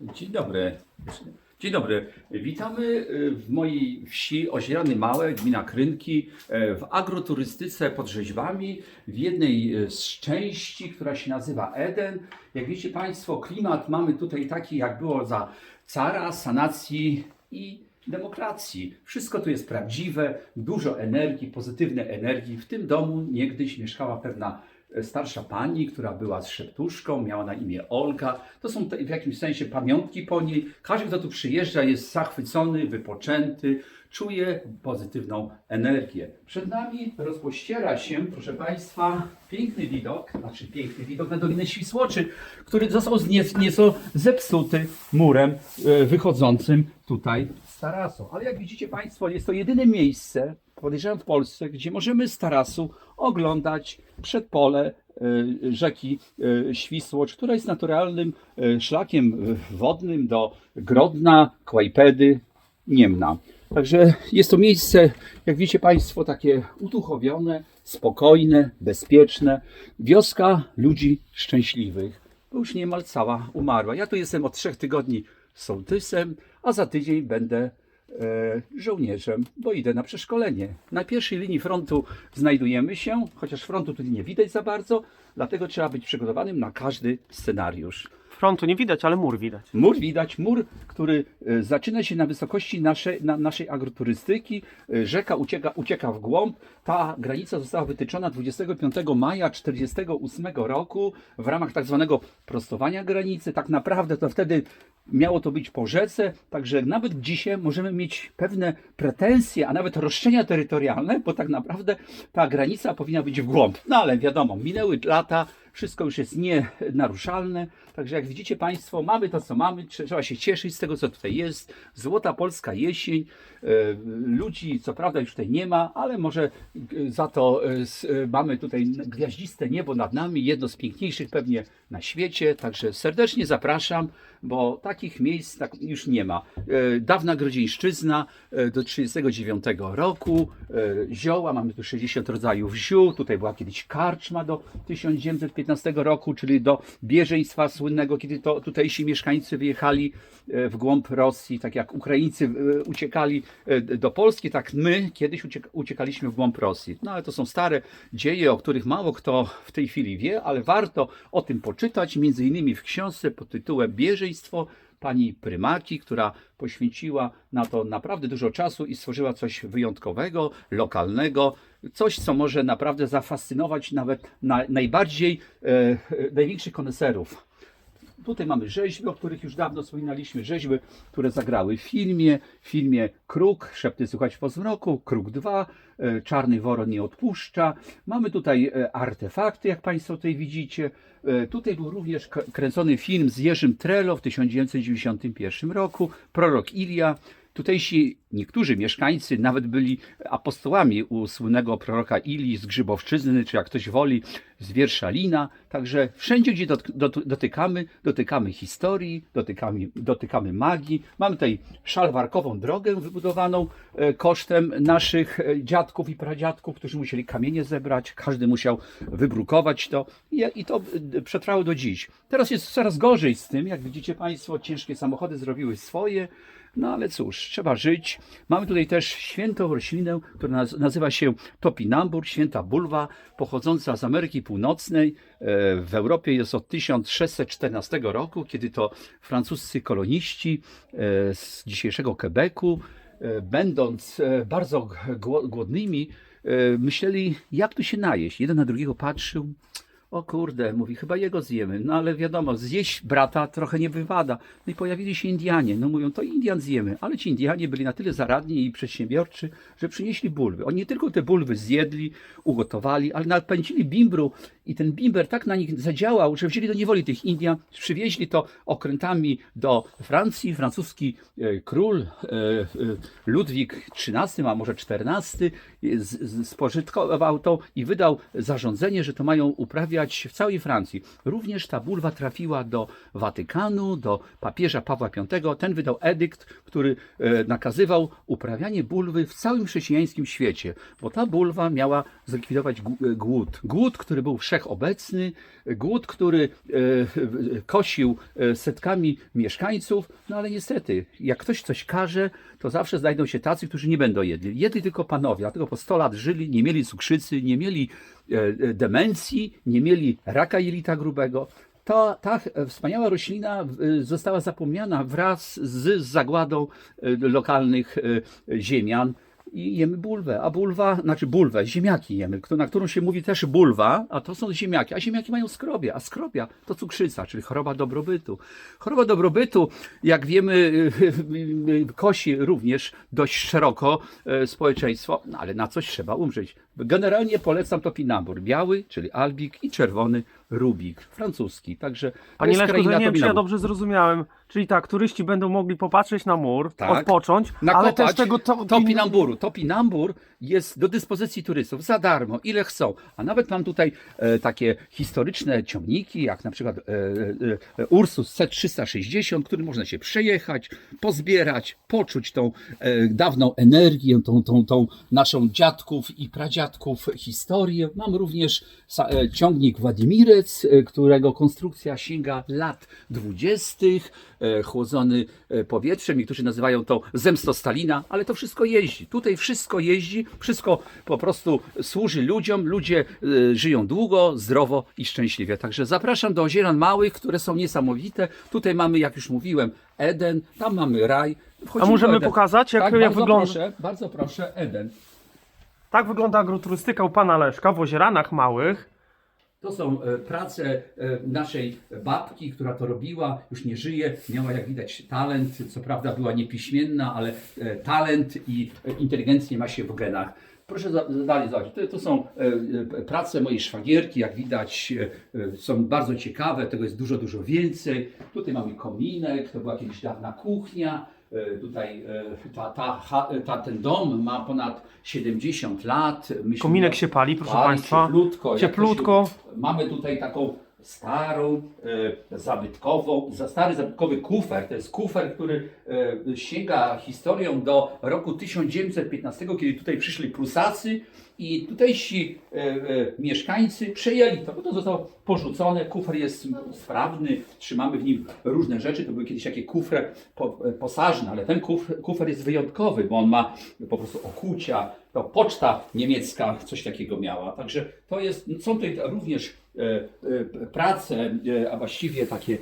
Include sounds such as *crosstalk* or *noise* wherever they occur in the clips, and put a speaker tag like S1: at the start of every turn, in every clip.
S1: Dzień dobry. Dzień dobry. Witamy y, w mojej wsi Ozierany Małe, gmina Krynki, e, w agroturystyce pod rzeźbami, w jednej e, z części, która się nazywa Eden. Jak wiecie Państwo, klimat mamy tutaj taki, jak było za cara, sanacji i demokracji. Wszystko tu jest prawdziwe, dużo energii, pozytywnej energii. W tym domu niegdyś mieszkała pewna starsza pani, która była z szeptuszką, miała na imię Olga. To są te- w jakimś sensie pamiątki po niej. Każdy, kto tu przyjeżdża, jest zachwycony, wypoczęty, czuje pozytywną energię. Przed nami rozpościera się, proszę Państwa, piękny widok, znaczy piękny widok na Dolinę Świsłoczy, który został znie- nieco zepsuty murem e, wychodzącym tutaj z tarasu. Ale jak widzicie Państwo, jest to jedyne miejsce, podejrzewam w Polsce, gdzie możemy z tarasu oglądać przedpole e, rzeki e, Świsłocz, która jest naturalnym e, szlakiem wodnym do Grodna, Kłajpedy, Niemna. Także jest to miejsce, jak widzicie Państwo, takie uduchowione, spokojne, bezpieczne. Wioska ludzi szczęśliwych, już niemal cała umarła. Ja tu jestem od trzech tygodni sołtysem, a za tydzień będę żołnierzem, bo idę na przeszkolenie. Na pierwszej linii frontu znajdujemy się, chociaż frontu tu nie widać za bardzo, dlatego trzeba być przygotowanym na każdy scenariusz.
S2: Frontu nie widać, ale mur widać.
S1: Mur widać, mur, który e, zaczyna się na wysokości naszej, na, naszej agroturystyki. E, Rzeka ucieka, ucieka w głąb. Ta granica została wytyczona 25 maja 1948 roku w ramach tak zwanego prostowania granicy. Tak naprawdę to wtedy miało to być po rzece, także nawet dzisiaj możemy mieć pewne pretensje, a nawet roszczenia terytorialne, bo tak naprawdę ta granica powinna być w głąb. No ale wiadomo, minęły lata, wszystko już jest nienaruszalne, także jak widzicie Państwo, mamy to co mamy, trzeba się cieszyć z tego co tutaj jest. Złota polska jesień, e, ludzi co prawda już tutaj nie ma, ale może e, za to e, mamy tutaj gwiaździste niebo nad nami, jedno z piękniejszych pewnie na świecie, także serdecznie zapraszam, bo takich miejsc tak już nie ma. Dawna Grodzieńszczyzna do 1939 roku, zioła, mamy tu 60 rodzajów ziół, tutaj była kiedyś karczma do 1915 roku, czyli do bieżeństwa słynnego, kiedy to tutejsi mieszkańcy wyjechali e, w głąb Rosji, tak jak Ukraińcy e, uciekali e, do Polski, tak my kiedyś uciek- uciekaliśmy w głąb Rosji. No ale to są stare dzieje, o których mało kto w tej chwili wie, ale warto o tym poczytać, między innymi w książce pod tytułem Bieżeństwo pani Prymaki, która poświęciła na to naprawdę dużo czasu i stworzyła coś wyjątkowego, lokalnego, coś, co może naprawdę zafascynować nawet na, najbardziej, e, e, największych koneserów. Tutaj mamy rzeźby, o których już dawno wspominaliśmy, rzeźby, które zagrały w filmie, w filmie Kruk, Szepty słuchać po zmroku, Kruk 2, e, Czarny Woron nie odpuszcza. Mamy tutaj e, artefakty, jak Państwo tutaj widzicie. E, Tutaj był również kręcony film z Jerzym Trello w 1991 roku, Prorok Ilia. Tutejsi niektórzy mieszkańcy nawet byli apostołami u słynnego proroka Ilii z Grzybowszczyzny, czy jak ktoś woli, z Wierszalina. Także wszędzie, gdzie dot, dot, dotykamy, dotykamy historii, dotykamy, dotykamy magii. Mamy tutaj szalwarkową drogę wybudowaną e, kosztem naszych e, dziadków i pradziadków, którzy musieli kamienie zebrać. Każdy musiał wybrukować to i, i to e, przetrwało do dziś. Teraz jest coraz gorzej z tym, jak widzicie Państwo, ciężkie samochody zrobiły swoje. No ale cóż, trzeba żyć. Mamy tutaj też świętą roślinę, która naz- nazywa się topinambur, święta bulwa, pochodząca z Ameryki Północnej. E, W Europie jest od 1614 roku, kiedy to francuscy koloniści e, z dzisiejszego Quebecu, e, będąc bardzo gło- głodnymi, myśleli, jak tu się najeść. Jeden na drugiego patrzył. O kurde, mówi, chyba jego zjemy. No ale wiadomo, zjeść brata trochę nie wywada. No i pojawili się Indianie. No mówią, to Indian zjemy. Ale ci Indianie byli na tyle zaradni i przedsiębiorczy, że przynieśli bulwy. Oni nie tylko te bulwy zjedli, ugotowali, ale napędzili bimbru i ten bimber tak na nich zadziałał, że wzięli do niewoli tych Indian, przywieźli to okrętami do Francji. Francuski e, król e, e, Ludwik XIII, a może XIV, spożytkował to i wydał zarządzenie, że to mają uprawiać w całej Francji. Również ta bulwa trafiła do Watykanu, do papieża Pawła V. Ten wydał edykt, który e, nakazywał uprawianie bulwy w całym chrześcijańskim świecie, bo ta bulwa miała zlikwidować e, głód. Głód, który był wszechobecny, głód, który e, kosił setkami mieszkańców, no ale niestety, jak ktoś coś każe, to zawsze znajdą się tacy, którzy nie będą jedli. Jedli tylko panowie, dlatego po 100 lat żyli, nie mieli cukrzycy, nie mieli demencji, nie mieli raka jelita grubego. Ta, ta e, wspaniała roślina e, została zapomniana wraz z zagładą e, lokalnych e, ziemian i jemy bulwę. A bulwa, znaczy bulwę, ziemniaki jemy, na którą się mówi też bulwa, a to są ziemniaki. A ziemniaki mają skrobie, a skrobia to cukrzyca, czyli choroba dobrobytu. Choroba dobrobytu, jak wiemy, kosi również dość szeroko e, społeczeństwo, no ale na coś trzeba umrzeć. Generalnie polecam topinambur biały, czyli albik i czerwony rubik, francuski. Także
S2: Panie Leszku, to nie wiem, czy ja
S1: topinambur.
S2: dobrze zrozumiałem. Czyli tak, turyści będą mogli popatrzeć na mur,
S1: Tak.
S2: odpocząć, ale
S1: nakopać
S2: też tego to,
S1: topinamburu. Topinambur jest do dyspozycji turystów za darmo, ile chcą. A nawet mam tutaj e, takie historyczne ciągniki, jak na przykład e, e, e, Ursus C360, który można się przejechać, pozbierać, poczuć tą e, dawną energię, tą, tą, tą naszą dziadków i pradziadków historię. Mam również e, ciągnik Władimirec, e, którego konstrukcja sięga lat dwudziestych, e, chłodzony powietrzem. Niektórzy nazywają to zemsto Stalina, ale to wszystko jeździ. Tutaj wszystko jeździ, wszystko po prostu służy ludziom. Ludzie żyją długo, zdrowo i szczęśliwie. Także zapraszam do Ozieran Małych, które są niesamowite. Tutaj mamy, jak już mówiłem, Eden, tam mamy raj.
S2: A
S1: Wchodzimy
S2: możemy
S1: do Eden.
S2: pokazać, jak,
S1: tak,
S2: jak
S1: bardzo
S2: wygląda?
S1: Proszę, bardzo proszę, Eden.
S2: Tak wygląda agroturystyka u pana Leszka w Ozieranach Małych.
S1: To są e, prace e, naszej babki, która to robiła, już nie żyje, miała jak widać talent, co prawda była niepiśmienna, ale e, talent i inteligencję ma się w genach. Proszę dalej zobaczyć, to, to są prace mojej szwagierki, jak widać są bardzo ciekawe, tego jest dużo, dużo więcej. Tutaj mamy kominek, to była kiedyś dawna kuchnia. E, Tutaj e, ta, ta, ta, ten dom ma ponad 70 lat. Myśmy-
S2: Kominek się pali, proszę
S1: Pali,
S2: państwa.
S1: Cieplutko.
S2: Cieplutko.
S1: Się, mamy tutaj taką starą, e, zabytkową, za stary zabytkowy kufer. To jest kufer, który e, sięga historią do roku 1915, kiedy tutaj przyszli Prusacy i tutejsi e, e, mieszkańcy przejęli to, bo to zostało porzucone. Kufer jest sprawny, trzymamy w nim różne rzeczy. To były kiedyś takie kufre po, e, posażne, ale ten kufer, kufer jest wyjątkowy, bo on ma po prostu okucia. To poczta niemiecka coś takiego miała. Także to jest, są tutaj również prace, e, a właściwie takie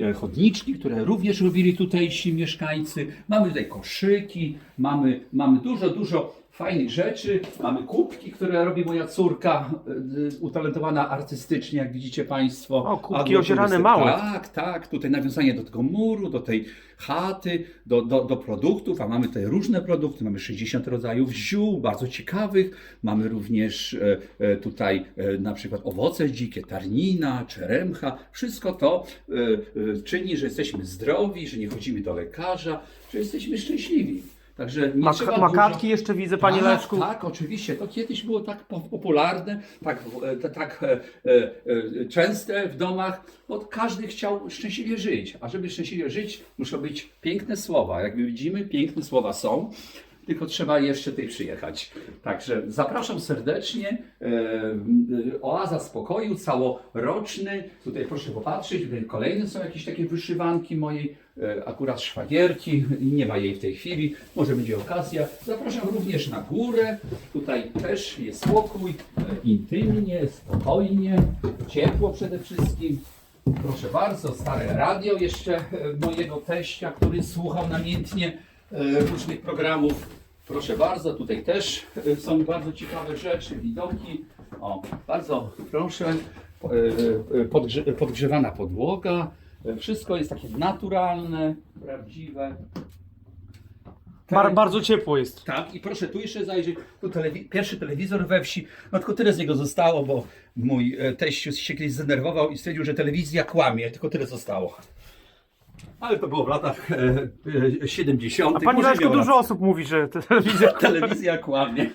S1: e, e, chodniczki, które również robili tutejsi mieszkańcy. Mamy tutaj koszyki, mamy, mamy dużo, dużo fajnych rzeczy. Mamy kubki, które robi moja córka, e, e, utalentowana artystycznie, jak widzicie Państwo.
S2: O, kubki ozierane małe.
S1: Tak, tak. Tutaj nawiązanie do tego muru, do tej chaty, do, do, do produktów, a mamy tutaj różne produkty. Mamy 60 rodzajów ziół, bardzo ciekawych. Mamy również e, e, tutaj e, na przykład owoce dzikie, tarnina, czeremcha. Wszystko to czyni, że jesteśmy zdrowi, że nie chodzimy do lekarza, że jesteśmy szczęśliwi. Także nie
S2: Mak-
S1: trzeba
S2: makatki
S1: dużo...
S2: jeszcze widzę, panie
S1: tak,
S2: Leszku.
S1: Tak, oczywiście. To kiedyś było tak po- popularne, tak, e, tak e, e, e, częste w domach, bo każdy chciał szczęśliwie żyć. A żeby szczęśliwie żyć, muszą być piękne słowa. Jak my widzimy, piękne słowa są. Tylko trzeba jeszcze tutaj przyjechać. Także zapraszam serdecznie. E, Oaza spokoju, całoroczny. Tutaj proszę popatrzeć. Tutaj kolejne są jakieś takie wyszywanki mojej akurat szwagierki. Nie ma jej w tej chwili. Może będzie okazja. Zapraszam również na górę. Tutaj też jest spokój. e, Intymnie, spokojnie, ciepło przede wszystkim. Proszę bardzo, stare radio jeszcze e, mojego teścia, który słuchał namiętnie e, różnych programów. Proszę bardzo, tutaj też e, są bardzo ciekawe rzeczy, widoki. O, bardzo proszę, e, e, podgrze, podgrzewana podłoga. Wszystko jest takie naturalne, prawdziwe.
S2: Bar- bardzo ciepło jest.
S1: Tak, i proszę tu jeszcze zajrzeć, tu telewi- pierwszy telewizor we wsi, no tylko tyle z niego zostało, bo mój e, teść się kiedyś zdenerwował i stwierdził, że telewizja kłamie, tylko tyle zostało. Ale to było w latach e, e, 70.
S2: A Leszku,
S1: miał
S2: dużo osób mówi, że te telewizja... *laughs*
S1: Telewizja kłamie.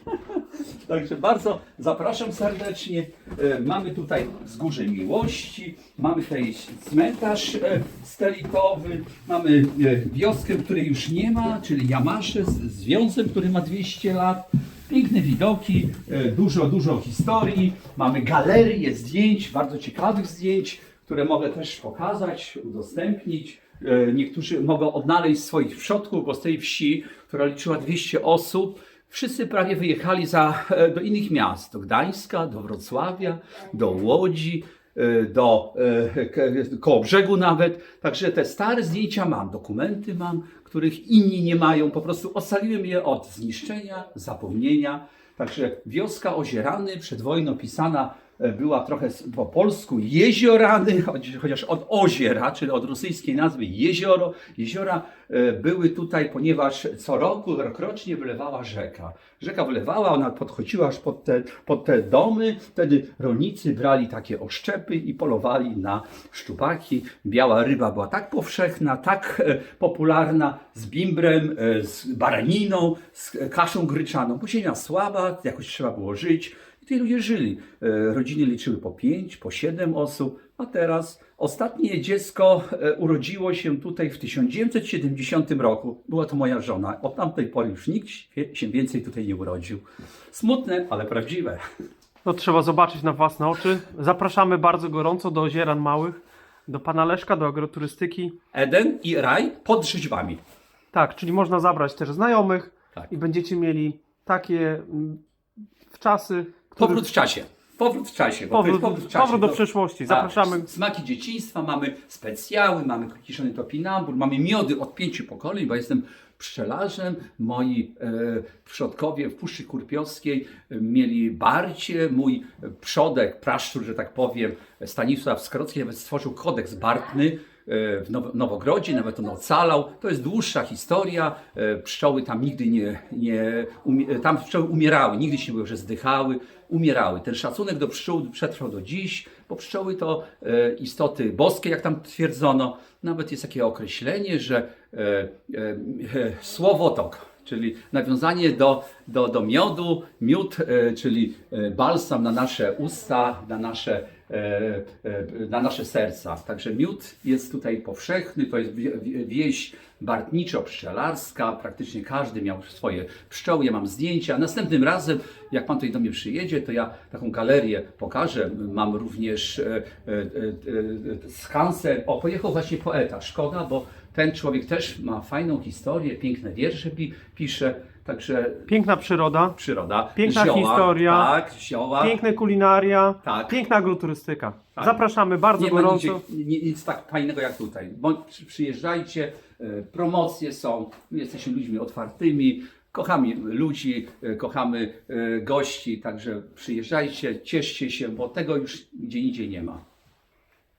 S1: *laughs* Także bardzo zapraszam serdecznie. E, Mamy tutaj wzgórze miłości, mamy tutaj cmentarz e, stelitowy, mamy e, wioskę, której już nie ma, czyli Jamasze z związem, który ma 200 lat. Piękne widoki, dużo, dużo historii. Mamy galerię zdjęć, bardzo ciekawych zdjęć, które mogę też pokazać, udostępnić. Niektórzy mogą odnaleźć swoich przodków, bo z tej wsi, która liczyła 200 osób, wszyscy prawie wyjechali za, e, do innych miast, do Gdańska, do Wrocławia, do Łodzi, e, do e, koło brzegu nawet. Także te stare zdjęcia mam, dokumenty mam, których inni nie mają. Po prostu ocaliłem je od zniszczenia, zapomnienia. Także wioska Ozierany przed wojną pisana była trochę po polsku jeziorany, chociaż od oziera, czyli od rosyjskiej nazwy jezioro. Jeziora e, były tutaj, ponieważ co roku, rokrocznie wylewała rzeka. Rzeka wylewała, ona podchodziła aż pod te, pod te domy. Wtedy rolnicy brali takie oszczepy i polowali na szczupaki. Biała ryba była tak powszechna, tak e, popularna z bimbrem, e, z baraniną, z kaszą gryczaną, bo ziemia słaba, jakoś trzeba było żyć. Tutaj ludzie żyli. E, Rodziny liczyły po pięć, po siedem osób, a teraz ostatnie dziecko e, urodziło się tutaj w 1970 roku. Była to moja żona. Od tamtej pory już nikt się- więcej tutaj nie urodził. Smutne, ale prawdziwe.
S2: To trzeba zobaczyć na własne oczy. Zapraszamy bardzo gorąco do Ozieran Małych, do Pana Leszka, do agroturystyki.
S1: Eden i raj pod rzeźbami.
S2: Tak, czyli można zabrać też znajomych
S1: Tak.
S2: i będziecie mieli takie mm, czasy, które...
S1: Powrót w czasie. Powrót w czasie.
S2: Powrót,
S1: powrót w czasie.
S2: powrót do przeszłości.
S1: Tak,
S2: Zapraszamy.
S1: s- Smaki dzieciństwa, mamy specjały, mamy kiszony topinambur, mamy miody od pięciu pokoleń, bo jestem pszczelarzem. Moi e, przodkowie w Puszczy Kurpiowskiej e, mieli barcie. Mój przodek, praszczur, że tak powiem, Stanisław Skrocki nawet stworzył kodeks bartny w Now- Nowogrodzie, nawet on ocalał. To jest dłuższa historia. E, Pszczoły tam nigdy nie, nie umie, tam pszczoły umierały, nigdy się nie było, że zdychały, umierały. Ten szacunek do pszczół przetrwał do dziś, bo pszczoły to e, istoty boskie, jak tam twierdzono. Nawet jest takie określenie, że e, e, e, słowotok, czyli nawiązanie do, do, do miodu, miód, e, czyli e, balsam na nasze usta, na nasze, e, na nasze serca. Także miód jest tutaj powszechny, to jest wie- wie- wieś bartniczo-pszczelarska, praktycznie każdy miał swoje pszczoły, ja mam zdjęcia. Następnym razem, jak Pan tutaj do mnie przyjedzie, to ja taką galerię pokażę. Mam również skansen. O, pojechał właśnie poeta, szkoda, bo ten człowiek też ma fajną historię, piękne wiersze pi, pisze, także
S2: Piękna przyroda,
S1: przyroda.
S2: Piękna
S1: zioła,
S2: historia.
S1: Tak, zioła.
S2: piękne kulinaria,
S1: Tak.
S2: piękna agroturystyka.
S1: Tak.
S2: Zapraszamy bardzo
S1: Nie ma
S2: gorąco.
S1: nigdzie, ni- nic tak fajnego jak tutaj. Bądź przy- przyjeżdżajcie, e, promocje są, my jesteśmy ludźmi otwartymi, kochamy ludzi, e, kochamy e, gości, także przyjeżdżajcie, cieszcie się, bo tego już gdzie indziej nie ma.